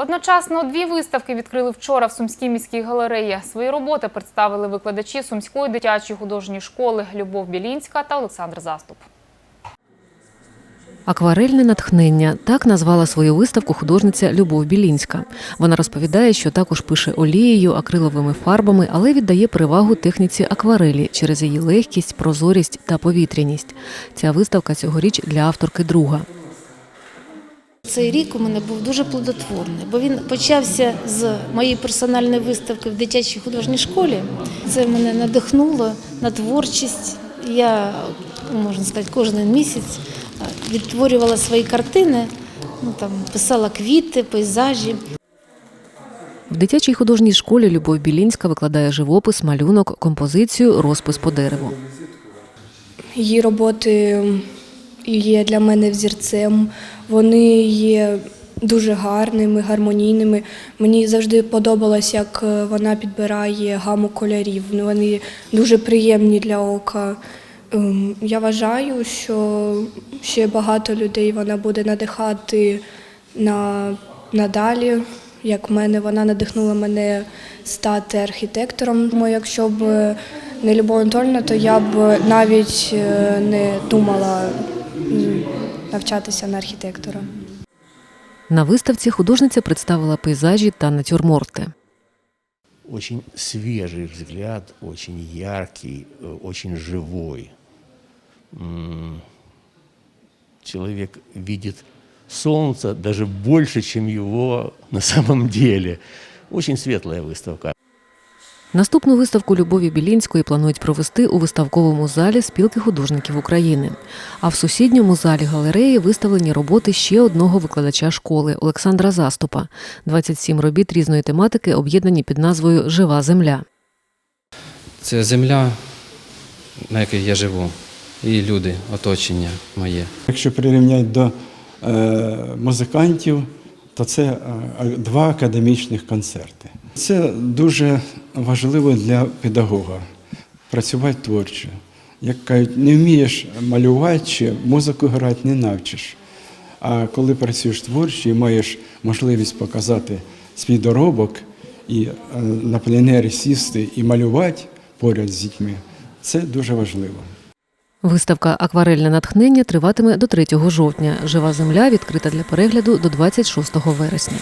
Одночасно дві виставки відкрили вчора в Сумській міській галереї. Свої роботи представили викладачі Сумської дитячої художньої школи Любов Білінська та Олександр Заступ. Акварельне натхнення так назвала свою виставку художниця Любов Білінська. Вона розповідає, що також пише олією, акриловими фарбами, але віддає перевагу техніці акварелі через її легкість, прозорість та повітряність. Ця виставка цьогоріч для авторки друга. Цей рік у мене був дуже плодотворний, бо він почався з моєї персональної виставки в дитячій художній школі. Це мене надихнуло на творчість. Я, можна сказати, кожен місяць відтворювала свої картини, ну, там, писала квіти, пейзажі. В дитячій художній школі Любов Білінська викладає живопис, малюнок, композицію, розпис по дереву. Її роботи є для мене взірцем. Вони є дуже гарними, гармонійними. Мені завжди подобалось, як е, вона підбирає гаму кольорів. Ну, Вони дуже приємні для ока. Ем, Я вважаю, що ще багато людей вона буде надихати на надалі. Як мене, вона надихнула мене стати архітектором. Тому якщо б не Любов Анатольовна, то я б навіть е, не думала навчатися на архітектора. На виставці художниця представила пейзажі та натюрморти. очень свежий взгляд, очень яркий, э, очень живой. Человек видит солнце даже больше, чем его на самом деле. Очень светлая выставка. Наступну виставку Любові Білінської планують провести у виставковому залі спілки художників України. А в сусідньому залі галереї виставлені роботи ще одного викладача школи Олександра Заступа. 27 робіт різної тематики об'єднані під назвою Жива земля. Це земля, на якій я живу, і люди, оточення моє. Якщо прирівняти до е, музикантів, то це е, два академічних концерти. Це дуже важливо для педагога працювати творчо. Як кажуть, не вмієш малювати чи музику грати, не навчиш. А коли працюєш творчо і маєш можливість показати свій доробок і е, на пленері сісти і малювати поряд з дітьми, це дуже важливо. Виставка Акварельне натхнення триватиме до 3 жовтня. Жива земля відкрита для перегляду до 26 вересня.